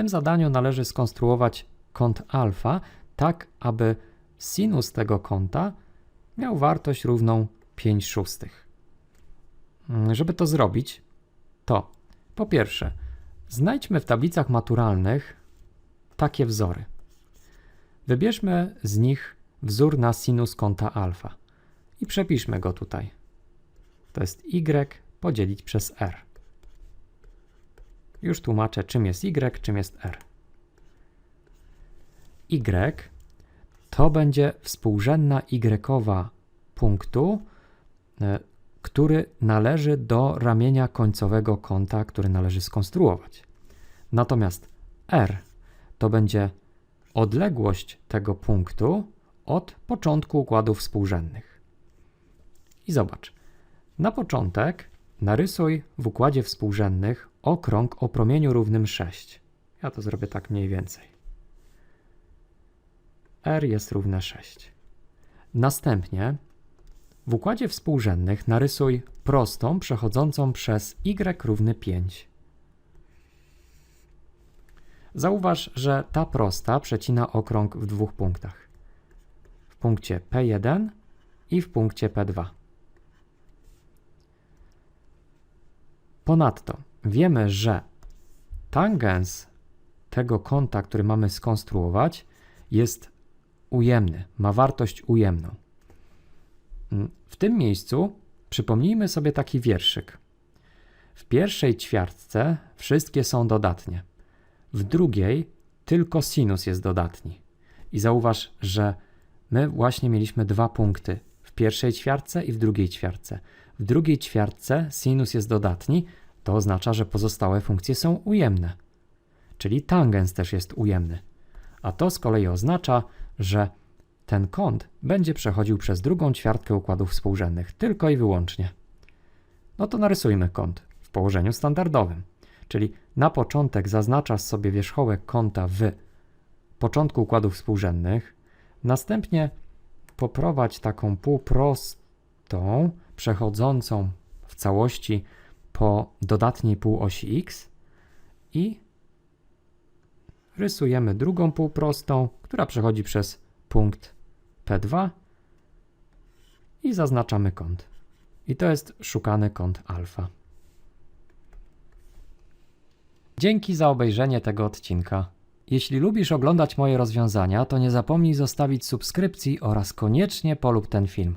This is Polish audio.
tym zadaniu należy skonstruować kąt alfa tak, aby sinus tego kąta miał wartość równą 5 szóstych. Mm, Żeby to zrobić, to po pierwsze, znajdźmy w tablicach maturalnych takie wzory. Wybierzmy z nich wzór na sinus kąta alfa i przepiszmy go tutaj. To jest y podzielić przez r. Już tłumaczę, czym jest y, czym jest r. y to będzie współrzędna y punktu, e, który należy do ramienia końcowego kąta, który należy skonstruować. Natomiast r to będzie odległość tego punktu od początku układów współrzędnych. I zobacz, na początek narysuj w układzie współrzędnych okrąg o promieniu równym 6. Ja to zrobię tak mniej więcej. R jest równe 6. Następnie w układzie współrzędnych narysuj prostą przechodzącą przez y równy 5. Zauważ, że ta prosta przecina okrąg w dwóch punktach. W punkcie P1 i w punkcie P2. Ponadto wiemy, że tangens tego kąta, który mamy skonstruować, jest ujemny, ma wartość ujemną. Mm, W tym miejscu przypomnijmy sobie taki wierszyk. W pierwszej ćwiartce wszystkie są dodatnie. W drugiej tylko sinus jest dodatni. I zauważ, że my właśnie mieliśmy dwa punkty w pierwszej ćwiartce i w drugiej ćwiartce. W drugiej ćwiartce sinus jest dodatni, to oznacza, że pozostałe funkcje są ujemne. Czyli tangens też jest ujemny. A to z kolei oznacza, że ten kąt będzie przechodził przez drugą ćwiartkę układów współrzędnych, tylko i wyłącznie. No to narysujmy kąt w położeniu standardowym. Czyli na początek zaznaczasz sobie wierzchołek kąta w początku układów współrzędnych, następnie poprowadź taką półprostą przechodzącą w całości po dodatniej półosi x i rysujemy drugą półprostą, która przechodzi przez punkt P2 i zaznaczamy kąt. I to jest szukany kąt alfa. Dzięki za obejrzenie tego odcinka. Jeśli lubisz oglądać moje rozwiązania, to nie zapomnij zostawić subskrypcji oraz koniecznie polub ten film.